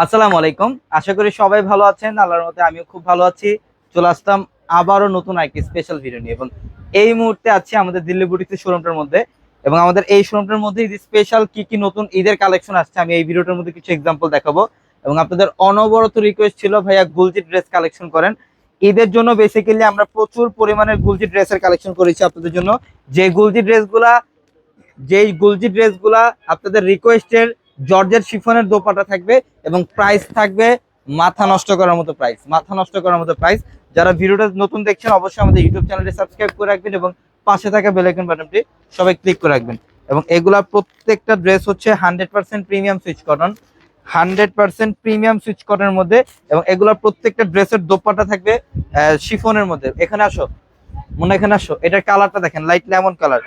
আসসালামু আলাইকুম। আশা করি সবাই ভালো আছেন। আল্লাহর মতে আমিও খুব ভালো আছি। চলে আসলাম আবারও নতুন একটি স্পেশাল ভিডিও নিয়ে। এবং এই মুহূর্তে আছি আমাদের দিল্লি বুটিক্স শোরুমটার মধ্যে। এবং আমাদের এই শোরুমটার মধ্যে স্পেশাল কি কি নতুন ঈদের কালেকশন আসছে, আমি এই ভিডিওটার মধ্যে কিছু এক্সাম্পল দেখাবো। এবং আপনাদের অনবরত রিকোয়েস্ট ছিল, ভাইয়া গুলজি ড্রেস কালেকশন করেন। ঈদের জন্য বেসিক্যালি আমরা প্রচুর পরিমাণের গুলজি ড্রেসের কালেকশন করেছি আপনাদের জন্য। যে গুলজি ড্রেসগুলা যেই গুলজি ড্রেসগুলা আপনাদের রিকোয়েস্টের জর্জের শিফনের দোপাটা থাকবে এবং প্রাইস থাকবে মাথা নষ্ট করার মতো প্রাইস মাথা নষ্ট করার মতো প্রাইস যারা ভিডিওটা নতুন দেখছেন, অবশ্যই আমাদের ইউটিউব চ্যানেলটি সাবস্ক্রাইব করে রাখবেন এবং পাশে থাকা বেলাইকন বাটনটি সবাই ক্লিক করে রাখবেন। এবং এগুলা প্রত্যেকটা ড্রেস হচ্ছে hundred percent premium Swiss cotton hundred percent premium Swiss কটনের মধ্যে এবং এগুলা প্রত্যেকটা ড্রেসের দোপাটা থাকবে শিফনের মধ্যে। এখানে আসো, মনে এখানে আসো। এটার কালারটা দেখেন লাইট লেমন কালার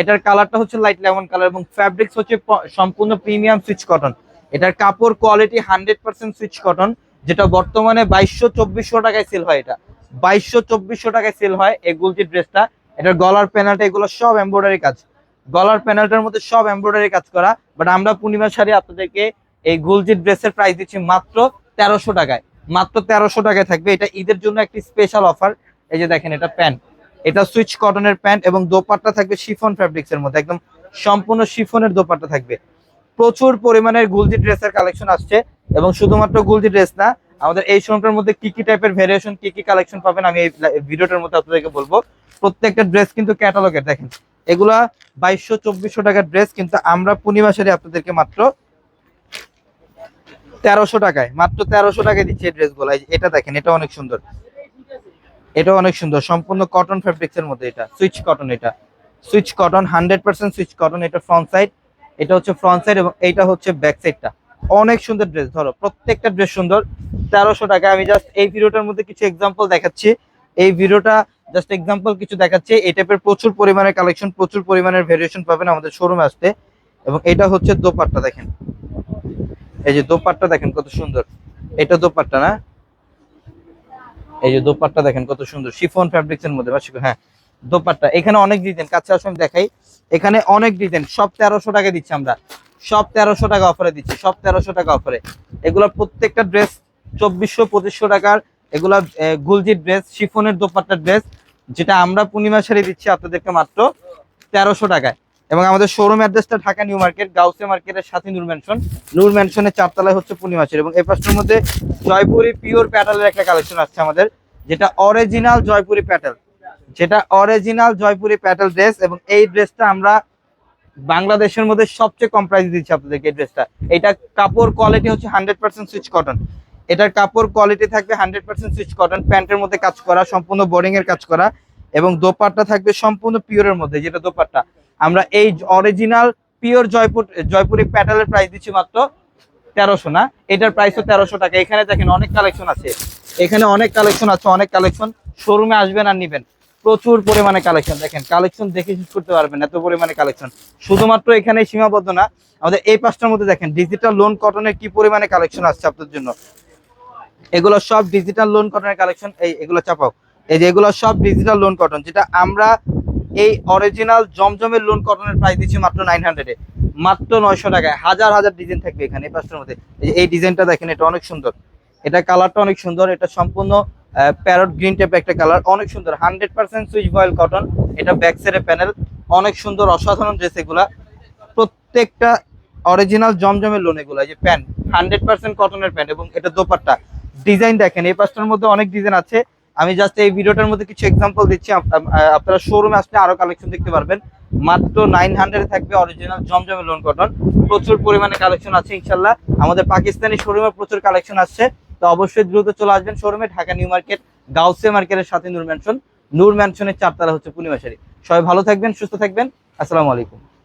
এটার কালারটা হচ্ছে লাইট লেমন কালার এবং ফ্যাব্রিক্স হচ্ছে সম্পূর্ণ প্রিমিয়াম সুইচ কটন। এটার কাপড় quality hundred percent Swiss cotton, যেটা বর্তমানে বাইশশো চব্বিশশো টাকায় সেল হয় এটা। বাইশশো চব্বিশশো টাকায় সেল হয় এই গুলজি ড্রেসটা। এটার গলার প্যানেলটা এগুলো সব এমব্রয়ডারি কাজ। গলার প্যানেলটার মধ্যে সব এমব্রয়ডারি কাজ করা বাট আমরা পূর্ণিমা শাড়ি আপনাদেরকে এই গুলজি ড্রেসের প্রাইস দিচ্ছি মাত্র তেরোশো টাকায়। মাত্র তেরোশো টাকায় থাকবে। এটা ঈদের জন্য একটি স্পেশাল অফার এই যে দেখেন, এটা প্যান্ট এটা সুইচ কটনের প্যান্ট এবং দোপাট্টা থাকবে শিফন ফ্যাব্রিক্স এর মধ্যে। একদম সম্পূর্ণ শিফনের দোপাট্টা থাকবে। প্রচুর পরিমাণের গুলজি ড্রেসের কালেকশন আসছে এবং শুধুমাত্র গুলজি ড্রেস না, আমাদের এই শোরুমটার মধ্যে কি কি টাইপের ভেরিয়েশন কি কি কালেকশন পাবেন আমি এই ভিডিওটার মধ্যে আপনাদেরকে বলব। প্রত্যেকটা ড্রেস কিন্তু ক্যাটালগের দেখেন। এগুলা বাইশশো, চব্বিশশো টাকার ড্রেস কিন্তু আমরা পূর্ণিমা শাড়ি আপনাদেরকে মাত্র তেরোশো টাকায়, মাত্র তেরোশো টাকায় দিচ্ছি এই ড্রেসগুলো এটা দেখেন, এটা অনেক সুন্দর। এটা অনেক সুন্দর। সম্পূর্ণ কটন ফ্যাব্রিক্স এর মধ্যে এটা। সুইচ কটন এটা। Swiss cotton hundred percent Swiss cotton এটা ফ্রন্ট সাইড এটা হচ্ছে ফ্রন্ট সাইড এবং এইটা হচ্ছে ব্যাক সাইডটা অনেক সুন্দর ড্রেস ধরো, প্রত্যেকটা ড্রেস সুন্দর। তেরোশো টাকা, আমি জাস্ট এই ভিডিওটার মধ্যে কিছু এক্সাম্পল দেখাচ্ছি। এই ভিডিওটা জাস্ট এক্সাম্পল কিছু দেখাচ্ছি। এই টাইপের প্রচুর পরিমাণের কালেকশন প্রচুর পরিমাণের ভেরিয়েশন পাবেন আমাদের শোরুমে আসতে। এবং এটা হচ্ছে দোপাট্টা, দেখেন। এই যে দোপাট্টা, দেখেন কত সুন্দর। এটা দোপাট্টা না? এই যে দোপাট্টা দেখেন কত সুন্দর। শিফন ফ্যাব্রিক্স এর মধ্যে হ্যাঁ। দোপাট্টা, এখানে অনেক ডিজাইন কাছে আমি দেখাই। এখানে অনেক ডিজাইন সব তেরোশো টাকা দিচ্ছি আমরা। সব তেরোশো টাকা অফারে দিচ্ছি, সব তেরোশো টাকা অফারে এগুলো প্রত্যেকটা ড্রেস চব্বিশশো, পঁচিশশো টাকার, এগুলা গুলজির ড্রেস শিফনের দোপাট্টার ড্রেস যেটা আমরা পূর্ণিমা শাড়ি দিচ্ছি আপনাদেরকে মাত্র তেরোশো টাকায়। এবং আমাদের শোরুম অ্যাড্রেসটা ঢাকা নিউ মার্কেট গাউসে মার্কেটের সাথে নূর ম্যানশন নূর ম্যানশনের চারতলায় হচ্ছে পূর্ণিমা শাড়ি এবং এই পাশটার মধ্যে জয়পুরি পিওর প্যাটেলের একটা কালেকশন আসছে আমাদের, যেটা অরিজিনাল জয়পুরি প্যাটেল যেটা অরিজিনাল জয়পুরি প্যাটেল ড্রেস এবং এই ড্রেসটা আমরা বাংলাদেশের মধ্যে সবচেয়ে কম প্রাইস দিচ্ছি আপনাদেরকে এই ড্রেসটা এটা কাপড় কোয়ালিটি হচ্ছে হান্ড্রেড পার্সেন্ট সুইচ কটন এটার কাপড় কোয়ালিটি থাকবে হান্ড্রেড পার্সেন্ট সুইচ কটন প্যান্টের মধ্যে কাজ করা, সম্পূর্ণ বোর্ডিং এর কাজ করা, এবং দোপাট্টা থাকবে সম্পূর্ণ পিওরের মধ্যে, যেটা দোপাট্টা। আমরা এই অরিজিনাল পিওর জয়পুর, জয়পুরি প্যাটেলের প্রাইস দিচ্ছি মাত্র তেরোশো না। এটার প্রাইসও তেরোশো টাকা। এখানে দেখেন অনেক কালেকশন আছে। এখানে অনেক কালেকশন আছে, অনেক কালেকশন শোরুমে আসবেন আর নিবেন। প্রচুর পরিমাণে কালেকশন দেখেন কালেকশন দেখে শেষ করতে পারবেন এত পরিমাণে কালেকশন শুধুমাত্র এখানে সীমাবদ্ধ না, আমাদের এই পাঁচটার মধ্যে দেখেন ডিজিটাল লোন কটনের কি পরিমাণে কালেকশন আসছে আপনাদের জন্য? এগুলো সব ডিজিটাল লোন কটনের কালেকশন এই, এগুলো চাপাও। এই যে এগুলো সব ডিজিটাল লোন কটন যেটা আমরা এই অরিজিনাল জমজমের লোন কটনের প্রাইস দিচ্ছি মাত্র নাইন হান্ড্রেডে মাত্র নয়শো টাকায়। হাজার হাজার ডিজাইন থাকবে এখানে এই পাঁচটার মধ্যে। এই ডিজাইনটা দেখেন, এটা অনেক সুন্দর। এটা কালারটা অনেক সুন্দর। এটা সম্পূর্ণ প্যারট গ্রিন টাইপ একটা কালার অনেক সুন্দর। Hundred percent Swiss voile cotton এটা ব্যাক সাইডের প্যানেল অনেক সুন্দর, অসাধারণ ড্রেস এগুলা। প্রত্যেকটা অরিজিনাল জমজমের লোন এগুলো যে প্যান্ট হান্ড্রেড পার্সেন্ট কটনের প্যান্ট এবং এটা দোপাট্টা। ডিজাইন দেখেন, এই পাঁচটার মধ্যে অনেক ডিজাইন আছে। আমি জাস্ট এই ভিডিওটার মধ্যে কিছু এক্সাম্পল দিচ্ছি। আপনারা শোরুমে আসলে আরও কালেকশন দেখতে পারবেন। মাত্র নাইন হান্ড্রেড থাকবে অরিজিনাল জমজমের লোন কটন প্রচুর পরিমাণে কালেকশন আছে, ইনশাল্লাহ। আমাদের পাকিস্তানি শোরুমে প্রচুর কালেকশন আসছে। তো অবশ্যই দ্রুত চলে আসবেন শোরুমে ঢাকা নিউ মার্কেট, গাউসে মার্কেটের সাথে নূর ম্যানশন নূর ম্যানশনের চারতলা হচ্ছে পূর্ণিমা শাড়ি। সবাই ভালো থাকবেন, সুস্থ থাকবেন। আসসালামু আলাইকুম।